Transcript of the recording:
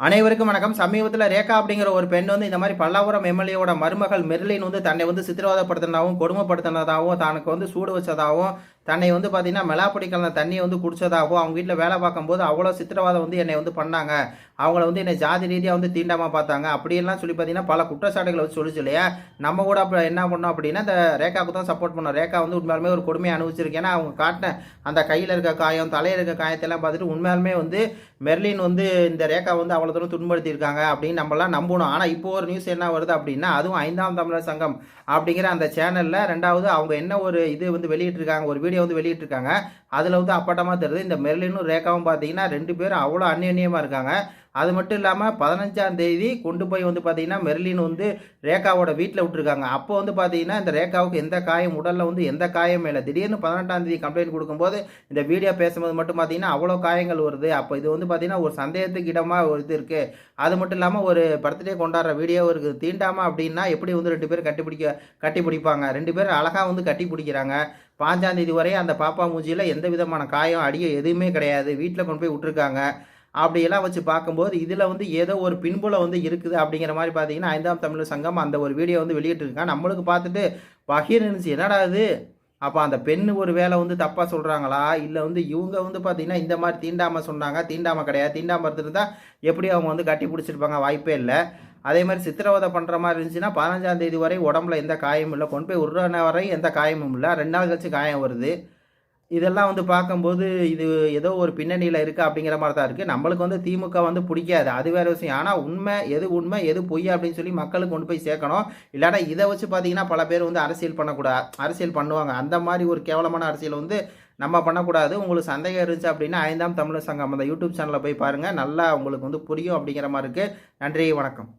அனைவருக்கும் வணக்கம். சமீபத்தில் ரேகா அப்படிங்கிற ஒரு பெண் வந்து இந்த மாதிரி பல்லாவரம் எம்எல்ஏவோட மருமகள் மெர்லின் வந்து தன்னை வந்து சித்திரவாதப்படுத்தினதாகவும் கொடுமைப்படுத்தினதாகவும் தனக்கு வந்து சூடு வச்சதாகவும் தன்னை வந்து பார்த்தீங்கன்னா மெலாப்பொடி கலந்த தண்ணியை வந்து குடிச்சதாகவும் அவங்க வீட்டில் வேலை பார்க்கும்போது அவ்வளோ சித்திரவாதம் வந்து என்னை வந்து பண்ணாங்க. அவங்கள வந்து என்னை ஜாதி ரீதியாக வந்து தீண்டாமல் பார்த்தாங்க. அப்படியெல்லாம் சொல்லி பார்த்தீங்கன்னா பல குற்றச்சாட்டுகளை வந்து சொல்லிச்சு இல்லையா? நம்ம கூட அப்போ என்ன பண்ணோம் அப்படின்னா இந்த ரேகாவுக்கு தான் சப்போர்ட் பண்ணோம். ரேகா வந்து உண்மையாலுமே ஒரு கொடுமையை அனுபவிச்சிருக்கு. ஏன்னா அவங்க காட்டின அந்த கையில் இருக்க காயம் தலையில் இருக்க காயத்தெல்லாம் பார்த்துட்டு உண்மையாலுமே வந்து மெர்லின் வந்து இந்த ரேகா வந்து அவ்வளோ தூரம் துன்படுத்தியிருக்காங்க அப்படின்னு நம்மலாம் நம்பணும். ஆனால் இப்போ ஒரு நியூஸ் என்ன வருது அப்படின்னா அதுவும் ஐந்தாம் தமிழர் சங்கம் அப்படிங்கிற அந்த சேனலில் ரெண்டாவது அவங்க என்ன ஒரு இது வந்து வெளியிட்டிருக்காங்க ஒரு வீடியோ வந்து வெளியிட்டிருக்காங்க. அதில் வந்து அப்பட்டமாக தெரியுது இந்த மெர்லினும் ரேகாவும் பார்த்தீங்கன்னா ரெண்டு பேரும் அவ்வளோ அந்நியமாக இருக்காங்க. அது மட்டும் இல்லாமல் பதினஞ்சாம் தேதி கொண்டு போய் வந்து பார்த்தீங்கன்னா மெர்லின் வந்து ரேகாவோட வீட்டில் விட்டுருக்காங்க. அப்போ வந்து பார்த்தீங்கன்னா இந்த ரேகாவுக்கு எந்த காயம் உடலில் வந்து எந்த காயமே இல்லை. திடீர்னு பதினெட்டாம் தேதி கம்ப்ளைண்ட் கொடுக்கும்போது இந்த வீடியோ பேசும்போது மட்டும் பார்த்தீங்கன்னா அவ்வளோ காயங்கள் வருது. அப்போ இது வந்து பார்த்தீங்கன்னா ஒரு சந்தேகத்துக்கு இடமாக ஒரு இது இருக்குது அது மட்டும் இல்லாமல் ஒரு பர்த்டே கொண்டாடுற வீடியோ இருக்குது தீண்டாமல் அப்படின்னா எப்படி வந்து ரெண்டு பேரும் கட்டிப்பிடிக்க கட்டி பிடிப்பாங்க ரெண்டு பேரும் அழகாக வந்து கட்டி பிடிக்கிறாங்க பாஞ்சாந்தேதி வரையும் வரை அந்த பாப்பா மூஞ்சியில் எந்த விதமான காயம் அடியோ எதுவுமே கிடையாது. வீட்டில் கொண்டு போய் விட்டுருக்காங்க. அப்படியெல்லாம் வச்சு பார்க்கும்போது இதில் வந்து ஏதோ ஒரு பின்புலம் வந்து இருக்குது அப்படிங்கிற மாதிரி பார்த்தீங்கன்னா ஐந்தாம் தமிழர் சங்கம் அந்த ஒரு வீடியோ வந்து வெளியிட்டிருக்காங்க. நம்மளுக்கு பார்த்துட்டு பகீர் இருந்துச்சு என்னடா இது? அப்போ அந்த பெண் ஒரு வேலை வந்து தப்பாக சொல்கிறாங்களா இல்லை வந்து இவங்க வந்து பார்த்தீங்கன்னா இந்த மாதிரி தீண்டாமல் சொன்னாங்க. தீண்டாமல் கிடையாது. தீண்டாமல் இருந்துருந்தா எப்படி அவங்க வந்து கட்டி பிடிச்சிருப்பாங்க? வாய்ப்பே இல்லை. அதே மாதிரி சித்திரவதை பண்ணுற மாதிரி இருந்துச்சுன்னா பதினஞ்சாம் தேதி வரை உடம்புல எந்த காயமும் இல்லை. கொண்டு போய் உருவான வரை எந்த காயமும் இல்லை. ரெண்டு நாள் கழிச்சு காயம் வருது. இதெல்லாம் வந்து பார்க்கும்போது இது ஏதோ ஒரு பின்னணியில் இருக்குது அப்படிங்கிற மாதிரி தான் இருக்குது நம்மளுக்கு வந்து திமுக வந்து பிடிக்காது. அது வேறு விஷயம். ஆனால் உண்மை எது உண்மை எது பொய் அப்படின்னு சொல்லி மக்களுக்கு கொண்டு போய் சேர்க்கணும். இல்லாட்டா இதை வச்சு பார்த்தீங்கன்னா பல பேர் வந்து அரசியல் பண்ணக்கூடாது அரசியல் பண்ணுவாங்க. அந்த மாதிரி ஒரு கேவலமான அரசியல் வந்து நம்ம பண்ணக்கூடாது. உங்களுக்கு சந்தேகம் இருந்துச்சு அப்படின்னா ஐந்தாம் தமிழர் சங்கம் அந்த யூடியூப் சேனலில் போய் பாருங்கள் நல்லா உங்களுக்கு வந்து புரியும் அப்படிங்கிற மாதிரி இருக்குது நன்றி வணக்கம்.